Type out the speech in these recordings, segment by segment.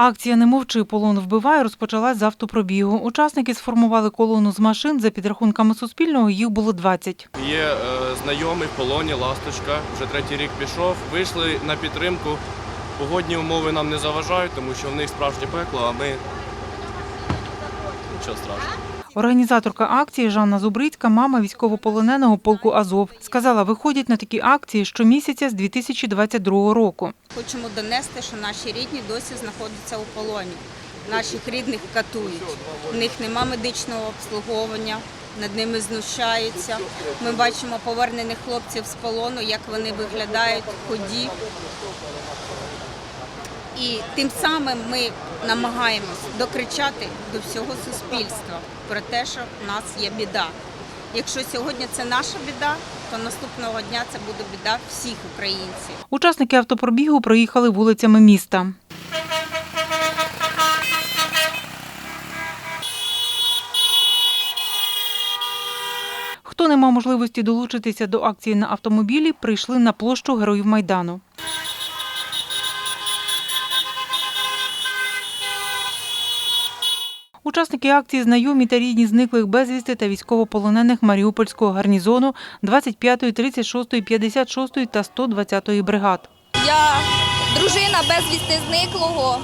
Акція Не мовчи, полон вбиває розпочалась з автопробігу. Учасники сформували колону з машин. За підрахунками Суспільного їх було 20. Є е, знайомий в полоні, ласточка, вже третій рік пішов. Вийшли на підтримку. Погодні умови нам не заважають, тому що в них справжнє пекло, а ми нічого страшного. Організаторка акції Жанна Зубрицька, мама військовополоненого полку Азов, сказала, виходять на такі акції щомісяця з 2022 року. Хочемо донести, що наші рідні досі знаходяться у полоні. Наших рідних катують. У них нема медичного обслуговування, над ними знущаються. Ми бачимо повернених хлопців з полону, як вони виглядають, ході. І тим самим ми намагаємось докричати до всього суспільства про те, що в нас є біда. Якщо сьогодні це наша біда, то наступного дня це буде біда всіх українців. Учасники автопробігу проїхали вулицями міста. Хто не мав можливості долучитися до акції на автомобілі, прийшли на площу Героїв Майдану. Учасники акції знайомі та рідні зниклих безвісти та військовополонених Маріупольського гарнізону 25-ї, 36-ї, 56-ї та 120-ї бригад. Я дружина безвісти зниклого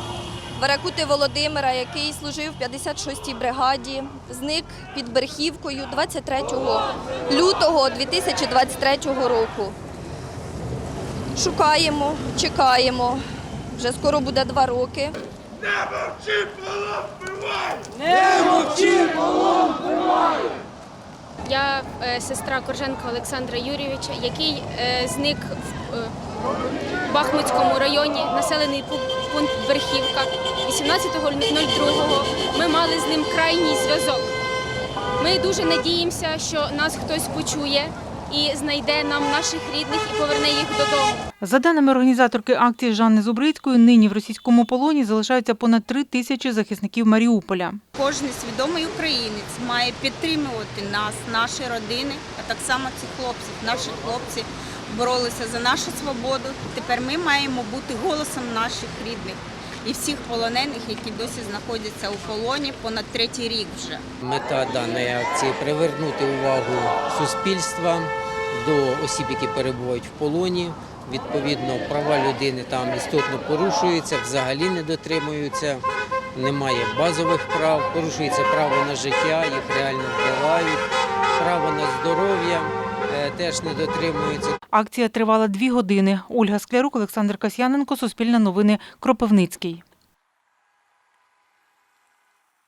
Варакути Володимира, який служив в 56-й бригаді, зник під Берхівкою 23 лютого 2023 року. Шукаємо, чекаємо. Вже скоро буде два роки. Я е, сестра Корженка Олександра Юрійовича, який е, зник в е, Бахмутському районі, населений пункт Верхівка. 18.02 ми мали з ним крайній зв'язок. Ми дуже надіємося, що нас хтось почує і знайде нам наших рідних і поверне їх додому. За даними організаторки акції Жанни Зубрицької, нині в російському полоні залишаються понад три тисячі захисників Маріуполя. Кожен свідомий українець має підтримувати нас, наші родини, а так само цих хлопців. Наші хлопці боролися за нашу свободу. Тепер ми маємо бути голосом наших рідних і всіх полонених, які досі знаходяться у полоні понад третій рік вже. Мета даної акції привернути увагу суспільства до осіб, які перебувають в полоні. Відповідно, права людини там істотно порушуються, взагалі не дотримуються, немає базових прав, порушується право на життя, їх реально вбивають, право на здоров'я е, теж не дотримується. Акція тривала дві години. Ольга Склярук, Олександр Касьяненко, Суспільне новини, Кропивницький.